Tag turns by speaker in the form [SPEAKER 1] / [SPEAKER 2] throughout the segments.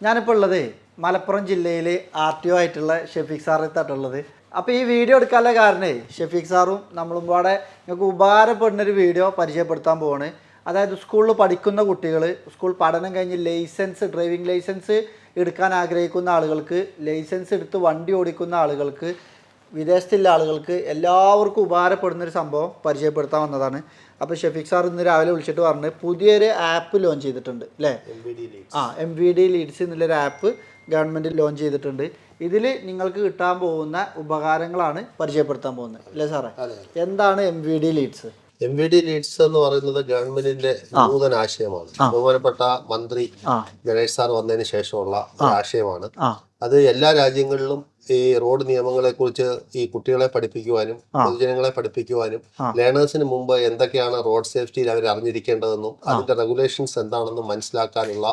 [SPEAKER 1] ഞാനിപ്പോൾ ഉള്ളത് മലപ്പുറം ജില്ലയിൽ ആർ ടി ഒ ആയിട്ടുള്ള ഷെഫീഖ് സാറിത്താട്ടുള്ളത് അപ്പോൾ ഈ വീഡിയോ എടുക്കാനുള്ള കാരണേ ഷെഫീഖ് സാറും നമ്മളും പാടെ നിങ്ങൾക്ക് ഉപകാരപ്പെടുന്നൊരു വീഡിയോ പരിചയപ്പെടുത്താൻ പോവാണ്. അതായത് സ്കൂളിൽ പഠിക്കുന്ന കുട്ടികൾ സ്കൂൾ പഠനം കഴിഞ്ഞ് ലൈസൻസ് ഡ്രൈവിംഗ് ലൈസൻസ് എടുക്കാൻ ആഗ്രഹിക്കുന്ന ആളുകൾക്ക് ലൈസൻസ് എടുത്ത് വണ്ടി ഓടിക്കുന്ന ആളുകൾക്ക് വിദേശത്തുള്ള ആളുകൾക്ക് എല്ലാവർക്കും ഉപകാരപ്പെടുന്ന ഒരു സംഭവം പരിചയപ്പെടുത്താൻ വന്നതാണ്. അപ്പോൾ ഷെഫിക് സാർ ഇന്ന് രാവിലെ വിളിച്ചിട്ട് പറഞ്ഞു പുതിയൊരു ആപ്പ് ലോഞ്ച് ചെയ്തിട്ടുണ്ട് അല്ലേ ആ എം വി ഡി ലീഡ്സ് എന്നുള്ളൊരു ആപ്പ് ഗവൺമെന്റ് ലോഞ്ച് ചെയ്തിട്ടുണ്ട്. ഇതിൽ നിങ്ങൾക്ക് കിട്ടാൻ പോകുന്ന ഉപകാരങ്ങളാണ് പരിചയപ്പെടുത്താൻ പോകുന്നത് അല്ലേ സാറേ? എന്താണ് M V D leads
[SPEAKER 2] M V D leads എന്ന് പറയുന്നത് ഗവൺമെന്റിന്റെ നൂതന ആശയമാണ്. ബഹുമാനപ്പെട്ട മന്ത്രി ഗണേഷ് സാർ വന്നതിന് ശേഷമുള്ള ആശയമാണ്. അത് എല്ലാ രാജ്യങ്ങളിലും ഈ റോഡ് നിയമങ്ങളെ കുറിച്ച് ഈ കുട്ടികളെ പഠിപ്പിക്കുവാനും പൊതുജനങ്ങളെ പഠിപ്പിക്കുവാനും ലേണേഴ്സിന് മുമ്പ് എന്തൊക്കെയാണ് റോഡ് സേഫ്റ്റിയിൽ അവർ അറിഞ്ഞിരിക്കേണ്ടതെന്നും അതിന്റെ റെഗുലേഷൻസ് എന്താണെന്നും മനസ്സിലാക്കാനുള്ള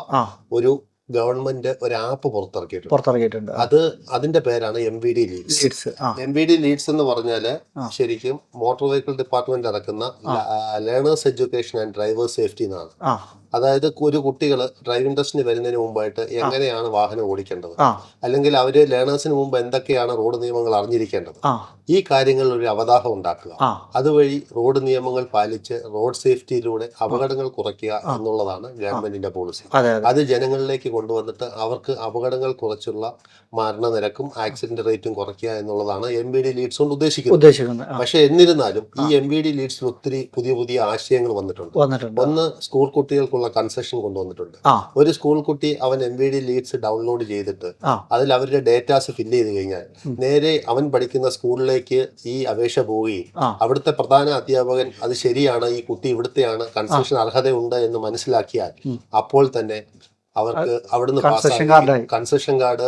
[SPEAKER 2] ഒരു ഗവൺമെന്റ് ഒരു ആപ്പ് പുറത്തിറക്കിയിട്ടുണ്ട്.
[SPEAKER 1] പുറത്തിറക്കിയിട്ടുണ്ട്.
[SPEAKER 2] അത് അതിന്റെ പേരാണ് M V D leads M V D leads എന്ന് പറഞ്ഞാൽ ശരിക്കും മോട്ടോർ വെഹിക്കിൾ ഡിപ്പാർട്ട്മെന്റ് ഇറക്കുന്ന learners education and drivers safety എന്നാണ്. അതായത് ഒരു കുട്ടികൾ ഡ്രൈവിംഗ് ടെസ്റ്റിന് വരുന്നതിന് മുമ്പായിട്ട് എങ്ങനെയാണ് വാഹനം ഓടിക്കേണ്ടത്? അല്ലെങ്കിൽ അവർ ലേണേഴ്സിന് മുമ്പ് എന്തൊക്കെയാണ് റോഡ് നിയമങ്ങൾ അറിഞ്ഞിരിക്കേണ്ടത്? ഈ കാര്യങ്ങളിൽ ഒരു അവതാഹം ഉണ്ടാക്കുക. അതുവഴി റോഡ് നിയമങ്ങൾ പാലിച്ച് റോഡ് സേഫ്റ്റിയിലൂടെ അപകടങ്ങൾ കുറയ്ക്കുക എന്നുള്ളതാണ് ഗവൺമെന്റിന്റെ പോളിസി
[SPEAKER 1] അതെ
[SPEAKER 2] ജനങ്ങളിലേക്ക് കൊണ്ടുവന്നിട്ട് അവർക്ക് അപകടങ്ങൾ കുറച്ചുള്ള മരണനിരക്കും ആക്സിഡന്റ് റേറ്റും കുറയ്ക്കുക എന്നുള്ളതാണ് എം ബി ഡി ലീഡ്സ് കൊണ്ട് ഉദ്ദേശിക്കുന്നത്. പക്ഷെ എന്നിരുന്നാലും ഈ എം ബി ഡി ലീഡ്സിൽ ഒത്തിരി പുതിയ പുതിയ ആശയങ്ങൾ വന്നിട്ടുണ്ട്.
[SPEAKER 1] വന്നിട്ടുണ്ട്.
[SPEAKER 2] ഒന്ന് സ്കൂൾ കുട്ടികൾക്കുള്ള കൺസെഷൻ കൊണ്ടുവന്നിട്ടുണ്ട്. ഒരു സ്കൂൾ കുട്ടി അവൻ M B D leads download ചെയ്തിട്ട് അതിൽ അവരുടെ ഡേറ്റാസ് ഫില്ല് ചെയ്ത് കഴിഞ്ഞാൽ നേരെ അവൻ പഠിക്കുന്ന സ്കൂളിലേക്ക് ഈ അപേക്ഷ പോവുകയും. അവിടുത്തെ പ്രധാന അധ്യാപകൻ അത് ശരിയാണ് ഈ കുട്ടി ഇവിടുത്തെയാണ് കൺസെഷൻ അർഹതയുണ്ട് എന്ന് മനസ്സിലാക്കിയാൽ അപ്പോൾ തന്നെ അവർക്ക് അവിടുന്ന് കൺസെഷൻ കാർഡ്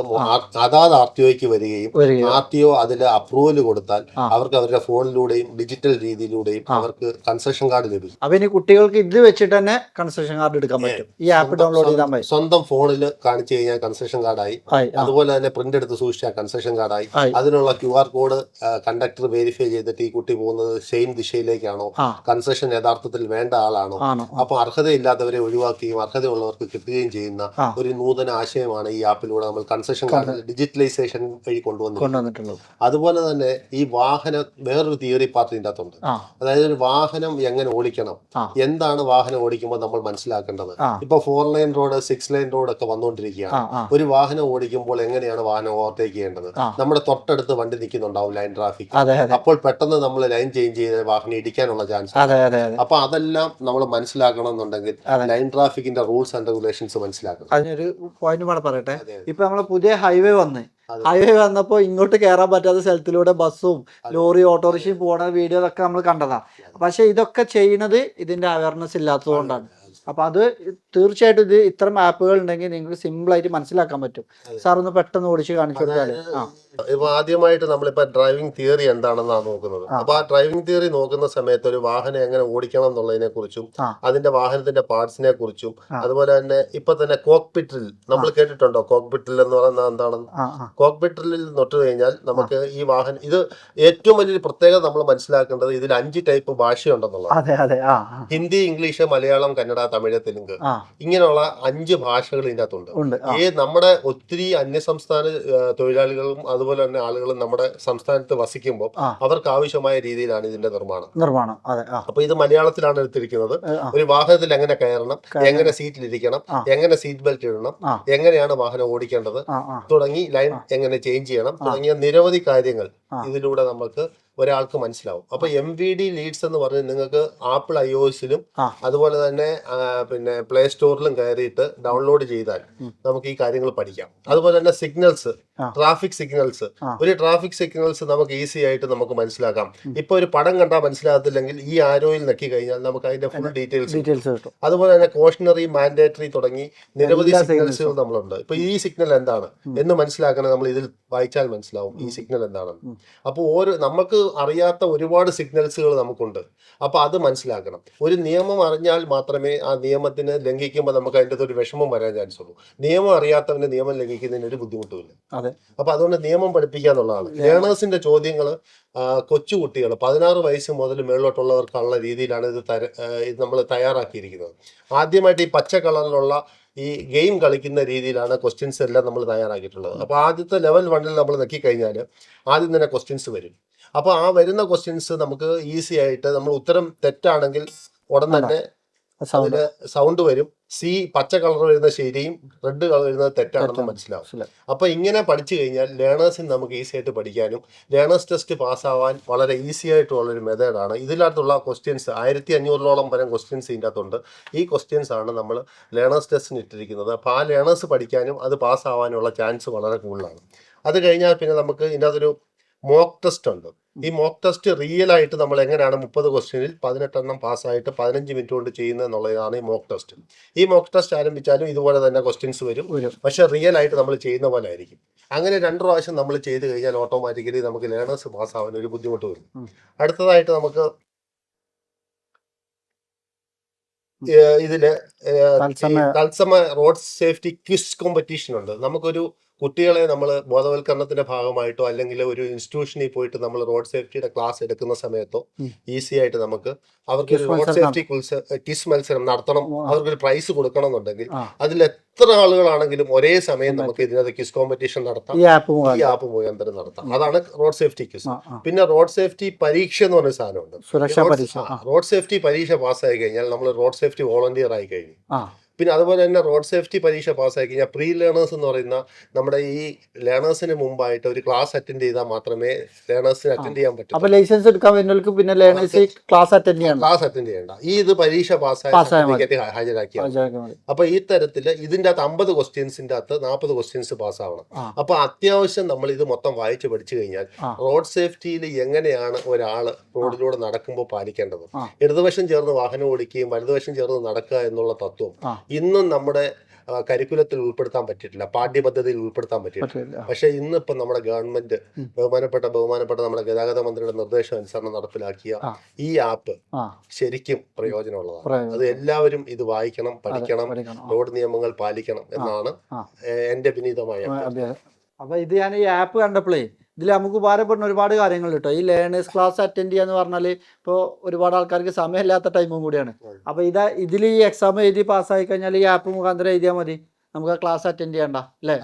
[SPEAKER 2] അതാത് ആർ ടി ഒക്ക് വരികയും ആർ ടി ഒ അതിൽ അപ്രൂവൽ കൊടുത്താൽ അവർക്ക് അവരുടെ ഫോണിലൂടെയും ഡിജിറ്റൽ രീതിയിലൂടെയും അവർക്ക് കൺസെഷൻ കാർഡ് ലഭിക്കും.
[SPEAKER 1] അപ്പൊ ഇനി കുട്ടികൾക്ക് ഇത് വെച്ചിട്ട് തന്നെ കൺസെഷൻ കാർഡ് എടുക്കാൻ പറ്റും. ഈ ആപ്പ് ഡൗൺലോഡ് ചെയ്താൽ മതി.
[SPEAKER 2] സ്വന്തം ഫോണിൽ കാണിച്ചു കഴിഞ്ഞാൽ കൺസെഷൻ കാർഡായി അതുപോലെ തന്നെ പ്രിന്റ് എടുത്ത് സൂക്ഷിച്ചാൽ കൺസെഷൻ കാർഡായി. അതിനുള്ള Q R code conductor verify ചെയ്തിട്ട് ഈ കുട്ടി പോകുന്നത് സെയിം ദിശയിലേക്കാണോ? കൺസെഷൻ യഥാർത്ഥത്തിൽ വേണ്ട ആളാണോ? അപ്പൊ അർഹതയില്ലാത്തവരെ ഒഴിവാക്കുകയും അർഹതയുള്ളവർക്ക് കിട്ടുകയും ചെയ്യുന്ന
[SPEAKER 1] ആ.
[SPEAKER 2] ഒരു നൂതന ആശയമാണ് ഈ ആപ്പിലൂടെ നമ്മൾ കൺസെഷൻ ഡിജിറ്റലൈസേഷൻ വഴി
[SPEAKER 1] കൊണ്ടുവന്നിട്ടുള്ളത്.
[SPEAKER 2] അതുപോലെ തന്നെ ഈ വാഹനം വേറൊരു തിയറി പാർട്ട് ഇതിന്റെ അകത്തുണ്ട് അതായത് ഒരു വാഹനം എങ്ങനെ ഓടിക്കണം? എന്താണ് വാഹനം ഓടിക്കുമ്പോൾ നമ്മൾ മനസ്സിലാക്കേണ്ടത്. ഇപ്പൊ four lane road six lane road ഒക്കെ വന്നുകൊണ്ടിരിക്കുകയാണ്. ഒരു വാഹനം ഓടിക്കുമ്പോൾ എങ്ങനെയാണ് വാഹനം ഓവർടേക്ക് ചെയ്യേണ്ടത്? നമ്മുടെ തൊട്ടടുത്ത് വണ്ടി നിൽക്കുന്നുണ്ടാവും ലൈൻ ട്രാഫിക് അപ്പോൾ പെട്ടെന്ന് നമ്മൾ ലൈൻ ചേഞ്ച് ചെയ്ത് വാഹനം ഇടിക്കാനുള്ള ചാൻസ് അപ്പൊ അതെല്ലാം നമ്മൾ മനസ്സിലാക്കണം എന്നുണ്ടെങ്കിൽ ലൈൻ ട്രാഫിക്കിന്റെ റൂൾസ് ആൻഡ് റെഗുലേഷൻസ് മനസ്സിലാക്കണം.
[SPEAKER 1] അതിനൊരു പോയിന്റ് കൂടെ പറയട്ടെ. ഇപ്പൊ നമ്മളെ പുതിയ ഹൈവേ വന്ന്. ഹൈവേ വന്നപ്പോ ഇങ്ങോട്ട് കയറാൻ പറ്റാത്ത സ്ഥലത്തിലൂടെ ബസ്സും ലോറി ഓട്ടോറിക്ഷയും പോണ വീഡിയോ ഒക്കെ നമ്മൾ കണ്ടതാണ്. പക്ഷെ ഇതൊക്കെ ചെയ്യുന്നത് ഇതിന്റെ അവയർനെസ് ഇല്ലാത്തതുകൊണ്ടാണ് അപ്പൊ അത് തീർച്ചയായിട്ടും ഇത് ഇത്തരം ആപ്പുകൾ ഉണ്ടെങ്കിൽ നിങ്ങൾക്ക് സിമ്പിൾ ആയിട്ട് മനസ്സിലാക്കാൻ പറ്റും. സാർ ഒന്ന് പെട്ടെന്ന് ഓടിച്ച് കാണിച്ചു ആ.
[SPEAKER 2] ഇപ്പൊ ആദ്യമായിട്ട് നമ്മളിപ്പോ ഡ്രൈവിംഗ് തിയറി എന്താണെന്നാണ് നോക്കുന്നത്. അപ്പൊ ആ ഡ്രൈവിംഗ് തിയറി നോക്കുന്ന സമയത്ത് ഒരു വാഹനം എങ്ങനെ ഓടിക്കണം എന്നുള്ളതിനെ കുറിച്ചും അതിന്റെ വാഹനത്തിന്റെ പാർട്സിനെ കുറിച്ചും അതുപോലെ തന്നെ ഇപ്പൊ തന്നെ കോക്പിറ്റിൽ നമ്മൾ കേട്ടിട്ടുണ്ടോ? കോക്പിറ്റിൽ എന്ന് പറയുന്നത് എന്താണെന്ന്? കോക്പിറ്റിൽ തൊട്ട് കഴിഞ്ഞാൽ നമുക്ക് ഈ വാഹനം ഇത് ഏറ്റവും വലിയൊരു പ്രത്യേകത നമ്മൾ മനസ്സിലാക്കേണ്ടത് ഇതിൽ അഞ്ച് ടൈപ്പ് ഭാഷയുണ്ടെന്നുള്ളത് ഹിന്ദി ഇംഗ്ലീഷ് മലയാളം കന്നഡ തമിഴ് തെലുങ്ക്. ഇങ്ങനെയുള്ള അഞ്ച് ഭാഷകൾ ഇതിന്റെ അകത്തുണ്ട് ഈ നമ്മുടെ ഒത്തിരി അന്യസംസ്ഥാന സംസ്ഥാന തൊഴിലാളികളും അതുപോലെ തന്നെ ആളുകളും നമ്മുടെ സംസ്ഥാനത്ത് വസിക്കുമ്പോൾ അവർക്ക് ആവശ്യമായ രീതിയിലാണ് ഇതിന്റെ നിർമ്മാണം.
[SPEAKER 1] നിർമ്മാണം. അതെ.
[SPEAKER 2] അപ്പൊ ഇത് മലയാളത്തിലാണ് എടുത്തിരിക്കുന്നത്. ഒരു വാഹനത്തിൽ എങ്ങനെ കയറണം എങ്ങനെ സീറ്റിൽ ഇരിക്കണം എങ്ങനെ സീറ്റ് ബെൽറ്റ് ഇടണം എങ്ങനെയാണ് വാഹനം ഓടിക്കേണ്ടത് തുടങ്ങി ലൈൻ എങ്ങനെ ചേഞ്ച് ചെയ്യണം തുടങ്ങിയ നിരവധി കാര്യങ്ങൾ. ഇതിലൂടെ നമുക്ക് ഒരാൾക്ക് മനസ്സിലാവും. അപ്പൊ എം വി ഡി ലീഡ്സ് എന്ന് പറഞ്ഞ് നിങ്ങൾക്ക് ആപ്പിൾ ഐ
[SPEAKER 1] ഒസിലും
[SPEAKER 2] അതുപോലെ തന്നെ പിന്നെ പ്ലേ സ്റ്റോറിലും കയറിയിട്ട് ഡൗൺലോഡ് ചെയ്താൽ നമുക്ക് ഈ കാര്യങ്ങൾ പഠിക്കാം. അതുപോലെ തന്നെ സിഗ്നൽസ് ട്രാഫിക് സിഗ്നൽസ് ഒരു ട്രാഫിക് സിഗ്നൽസ് നമുക്ക് ഈസി ആയിട്ട് നമുക്ക് മനസ്സിലാക്കാം. ഇപ്പൊ ഒരു പടം കണ്ടാൽ മനസ്സിലാകത്തില്ലെങ്കിൽ ഈ ആരോയിൽ നക്കി കഴിഞ്ഞാൽ നമുക്ക് അതിന്റെ ഫുൾ ഡീറ്റെയിൽസ് അതുപോലെ തന്നെ കോഷണറി മാൻഡേറ്ററി തുടങ്ങി നിരവധി സിഗ്നൽസുകൾ നമ്മളുണ്ട്. ഇപ്പൊ ഈ സിഗ്നൽ എന്താണ്? എന്ന് മനസ്സിലാക്കണം നമ്മൾ ഇതിൽ വായിച്ചാൽ മനസ്സിലാവും ഈ സിഗ്നൽ എന്താണെന്ന്. അപ്പോൾ ഓരോ നമുക്ക് അറിയാത്ത ഒരുപാട് സിഗ്നൽസുകൾ നമുക്കുണ്ട്. അപ്പോൾ അത് മനസ്സിലാക്കണം. ഒരു നിയമം അറിഞ്ഞാൽ മാത്രമേ ആ നിയമത്തിന് ലംഘിക്കുമ്പോൾ നമുക്ക് അതിന്റെ ഒരു വിഷമം വരാൻ ചാൻസ് ഉള്ളൂ. നിയമം അറിയാത്തവന് നിയമം ലംഘിക്കുന്നതിന് ഒരു ബുദ്ധിമുട്ടുമില്ല.
[SPEAKER 1] അതെ.
[SPEAKER 2] അപ്പൊ അതുകൊണ്ട് നിയമം പഠിപ്പിക്കുക എന്നുള്ളതാണ്. ലേണേഴ്സിന്റെ ചോദ്യങ്ങൾ കൊച്ചുകുട്ടികൾ പതിനാറ് വയസ്സ് മുതൽ മേളിലോട്ടുള്ളവർക്കുള്ള രീതിയിലാണ് ഇത് തര ഇത് നമ്മൾ തയ്യാറാക്കിയിരിക്കുന്നത്. ആദ്യമായിട്ട് ഈ പച്ച കളറിലുള്ള ഈ ഗെയിം കളിക്കുന്ന രീതിയിലാണ് ക്വസ്റ്റ്യൻസ് എല്ലാം നമ്മൾ തയ്യാറാക്കിയിട്ടുള്ളത്. അപ്പോൾ ആദ്യത്തെ ലെവൽ വണ്ണിൽ നമ്മൾ നോക്കിക്കഴിഞ്ഞാൽ ആദ്യം തന്നെ ക്വസ്റ്റ്യൻസ് വരും. അപ്പോൾ ആ വരുന്ന ക്വസ്റ്റ്യൻസ് നമുക്ക് ഈസി ആയിട്ട് നമ്മൾ ഉത്തരം തെറ്റാണെങ്കിൽ ഉടൻ തന്നെ
[SPEAKER 1] സൗണ്ട്
[SPEAKER 2] അതിന് സൗണ്ട് വരും. സി പച്ച കളർ വരുന്ന ശരിയും റെഡ് കളർ വരുന്നത് തെറ്റാണെന്ന് മനസ്സിലാവും. അപ്പൊ ഇങ്ങനെ പഠിച്ചു കഴിഞ്ഞാൽ ലേണേഴ്സിന് നമുക്ക് ഈസി ആയിട്ട് പഠിക്കാനും ലേണേഴ്സ് ടെസ്റ്റ് പാസ്സാവാൻ വളരെ ഈസി ആയിട്ടുള്ള ഒരു മെത്തേഡാണ് ഇതിനകത്തുള്ള ക്വസ്റ്റ്യൻസ് ആയിരത്തി അഞ്ഞൂറിലോളം വരെ ക്വസ്റ്റ്യൻസ് ഇതിന്റെ അകത്തുണ്ട് ഈ ക്വസ്റ്റ്യൻസ് ആണ് നമ്മൾ ലേണേഴ്സ് ടെസ്റ്റിന് ഇട്ടിരിക്കുന്നത്. അപ്പോൾ ആ ലേണേഴ്സ് പഠിക്കാനും അത് പാസ്സാവാനുള്ള ചാൻസ് വളരെ കൂടുതലാണ്. അത് കഴിഞ്ഞാൽ പിന്നെ നമുക്ക് ഇതിനകത്തൊരു മോക്ക് ടെസ്റ്റ് ഉണ്ട്. ഈ മോക്ക് ടെസ്റ്റ് റിയൽ ആയിട്ട് നമ്മൾ എങ്ങനെയാണ് മുപ്പത് ക്വസ്റ്റ്യനിൽ പതിനെട്ടെണ്ണം പാസ്സായിട്ട് പതിനഞ്ച് മിനിറ്റ് കൊണ്ട് ചെയ്യുന്നത് എന്നുള്ളതാണ് ഈ മോക്ക് ടെസ്റ്റ് ഈ മോക്ക് ടെസ്റ്റ് ആരംഭിച്ചാലും ഇതുപോലെ തന്നെ ക്വസ്റ്റ്യൻസ് വരും. പക്ഷെ റിയൽ ആയിട്ട് നമ്മൾ ചെയ്യുന്ന പോലെ ആയിരിക്കും. അങ്ങനെ രണ്ട് പ്രാവശ്യം നമ്മൾ ചെയ്ത് കഴിഞ്ഞാൽ ഓട്ടോമാറ്റിക്കലി നമുക്ക് ലേണേഴ്സ് പാസ്സാവാൻ ഒരു ബുദ്ധിമുട്ട് വരും. അടുത്തതായിട്ട് നമുക്ക് ഇതിൽ
[SPEAKER 1] തത്സമയ
[SPEAKER 2] റോഡ് സേഫ്റ്റി ക്വിസ് കോമ്പറ്റീഷൻ ഉണ്ട്. നമുക്കൊരു കുട്ടികളെ നമ്മൾ ബോധവൽക്കരണത്തിന്റെ ഭാഗമായിട്ടോ അല്ലെങ്കിൽ ഒരു ഇൻസ്റ്റിറ്റ്യൂഷനിൽ പോയിട്ട് നമ്മൾ റോഡ് സേഫ്റ്റിയുടെ ക്ലാസ് എടുക്കുന്ന സമയത്തോ ഈസി ആയിട്ട് നമുക്ക് അവർക്ക് റോഡ് സേഫ്റ്റി ക്വിസ് മത്സരം നടത്തണം. അവർക്കൊരു പ്രൈസ് കൊടുക്കണം എന്നുണ്ടെങ്കിൽ അതിൽ എത്ര ആളുകളാണെങ്കിലും ഒരേ സമയം നമുക്ക് ഇതിനകത്ത് ക്വിസ് കോമ്പറ്റീഷൻ നടത്താം.
[SPEAKER 1] ഈ ആപ്പ് മുഖാന്തരം.
[SPEAKER 2] നടത്താം. അതാണ് റോഡ് സേഫ്റ്റി ക്വിസ്. പിന്നെ റോഡ് സേഫ്റ്റി പരീക്ഷ എന്ന് പറഞ്ഞ സാധനമുണ്ട്. റോഡ് സേഫ്റ്റി പരീക്ഷ. പാസ്സായി കഴിഞ്ഞാൽ നമ്മൾ റോഡ് സേഫ്റ്റി വോളണ്ടിയർ ആയി കഴിഞ്ഞു. പിന്നെ അതുപോലെ തന്നെ റോഡ് സേഫ്റ്റി പരീക്ഷ പാസ്സായി കഴിഞ്ഞാൽ പ്രീ ലേണേഴ്സ് എന്ന് പറയുന്ന നമ്മുടെ ഈ ലേണേഴ്സിന് മുമ്പായിട്ട് ഒരു ക്ലാസ് അറ്റൻഡ് ചെയ്താൽ മാത്രമേ ലേണേഴ്സിന് അറ്റൻഡ് ചെയ്യാൻ പറ്റൂ
[SPEAKER 1] അപ്പൊ ലൈസൻസ് എടുക്കാൻ വരുന്നവർക്ക് പിന്നെ ലേണേഴ്സ് ക്ലാസ് അറ്റൻഡ് ചെയ്യണം.
[SPEAKER 2] ക്ലാസ് അറ്റൻഡ് ചെയ്യണ്ട. ഈ ഇത് പരീക്ഷ പാസ്സായി
[SPEAKER 1] ഹാജരാക്കി.
[SPEAKER 2] അപ്പൊ ഈ തരത്തിൽ ഇതിന്റെ അകത്ത് അമ്പത് ക്വസ്റ്റ്യൻസിന്റെ അകത്ത് നാൽപ്പത് ക്വസ്റ്റ്യൻസ് പാസ്സാവണം. അപ്പൊ അത്യാവശ്യം നമ്മൾ ഇത് മൊത്തം വായിച്ചു പഠിച്ചു കഴിഞ്ഞാൽ റോഡ് സേഫ്റ്റിയിൽ എങ്ങനെയാണ് ഒരാൾ റോഡിലൂടെ നടക്കുമ്പോൾ പാലിക്കേണ്ടത്. ഇടതുവശം ചേർന്ന് വാഹനം ഓടിക്കുകയും വലതുവശം ചേർന്ന് നടക്കുക എന്നുള്ള തത്വം. ഇന്നും നമ്മുടെ കരിക്കുലത്തിൽ ഉൾപ്പെടുത്താൻ പറ്റിയിട്ടില്ല. പാഠ്യപദ്ധതിയിൽ ഉൾപ്പെടുത്താൻ പറ്റിയിട്ടില്ല. പക്ഷേ ഇന്നിപ്പോ നമ്മുടെ ഗവൺമെന്റ് ബഹുമാനപ്പെട്ട ബഹുമാനപ്പെട്ട നമ്മുടെ ഗതാഗത മന്ത്രിയുടെ നിർദ്ദേശം അനുസരണം നടപ്പിലാക്കിയ ഈ ആപ്പ് ശരിക്കും പ്രയോജനമുള്ളതാണ്. അത് എല്ലാവരും ഇത് വായിക്കണം പഠിക്കണം. റോഡ് നിയമങ്ങൾ പാലിക്കണം എന്നാണ്. എന്റെ വിനീതമായ
[SPEAKER 1] അപ്പൊ ഇത് ഞാൻ ഈ ആപ്പ് കണ്ടപ്പോഴേ ഇതിൽ നമുക്ക് ഉപകാരപ്പെടുന്ന ഒരുപാട് കാര്യങ്ങൾ കേട്ടോ ഈ ലേണേഴ്സ് ക്ലാസ് അറ്റൻഡ് ചെയ്യാന്ന് പറഞ്ഞാൽ ഇപ്പോൾ ഒരുപാട് ആൾക്കാർക്ക് സമയമില്ലാത്ത ടൈമും കൂടിയാണ്. അപ്പോൾ ഇതാ ഇതിൽ ഈ എക്സാം എഴുതി പാസ്സായി കഴിഞ്ഞാൽ ഈ ആപ്പ് മുഖാന്തരം എഴുതിയാൽ മതി. നമുക്ക് ആ ക്ലാസ് അറ്റൻഡ് ചെയ്യണ്ട അല്ലേ?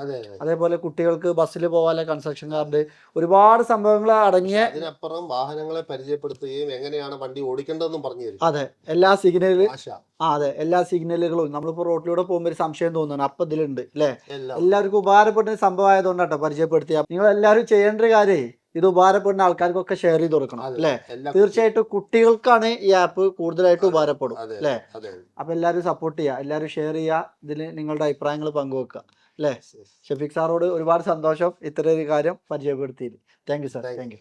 [SPEAKER 1] അതേപോലെ കുട്ടികൾക്ക് ബസ്സിൽ പോകാനുള്ള കൺസ്ട്രക്ഷൻ കാർഡ് ഒരുപാട് സംഭവങ്ങൾ അടങ്ങിയ
[SPEAKER 2] അതിനപ്പുറം വാഹനങ്ങളെ പരിചയപ്പെടുത്തുകയും എങ്ങനെയാണ് വണ്ടി ഓടിക്കേണ്ടതെന്നും പറഞ്ഞു തരും.
[SPEAKER 1] അതെ എല്ലാ സിഗ്നൽ ആ അതെ എല്ലാ സിഗ്നലുകളും നമ്മളിപ്പോൾ റോട്ടിലൂടെ പോകുമ്പോൾ ഒരു സംശയം തോന്നുന്നു അപ്പൊ ഇതിലുണ്ട് അല്ലേ? എല്ലാവർക്കും ഉപകാരപ്പെട്ട സംഭവം ആയതുകൊണ്ടാട്ടോ പരിചയപ്പെടുത്തിയ. നിങ്ങൾ എല്ലാവരും ചെയ്യേണ്ട ഒരു കാര്യം ഇത് ഉപകാരപ്പെടുന്ന ആൾക്കാർക്കൊക്കെ ഷെയർ ചെയ്ത് കൊടുക്കണം അല്ലെ? തീർച്ചയായിട്ടും കുട്ടികൾക്കാണ് ഈ ആപ്പ് കൂടുതലായിട്ട് ഉപകാരപ്പെടും അല്ലെ? അപ്പൊ എല്ലാവരും സപ്പോർട്ട് ചെയ്യുക എല്ലാവരും ഷെയർ ചെയ്യുക ഇതിൽ നിങ്ങളുടെ അഭിപ്രായങ്ങൾ പങ്കുവെക്കുക അല്ലേ? ഷഫീഖ് സാറോട് ഒരുപാട് സന്തോഷം ഇത്ര ഒരു കാര്യം പരിചയപ്പെടുത്തിയത് thank you sir thank you.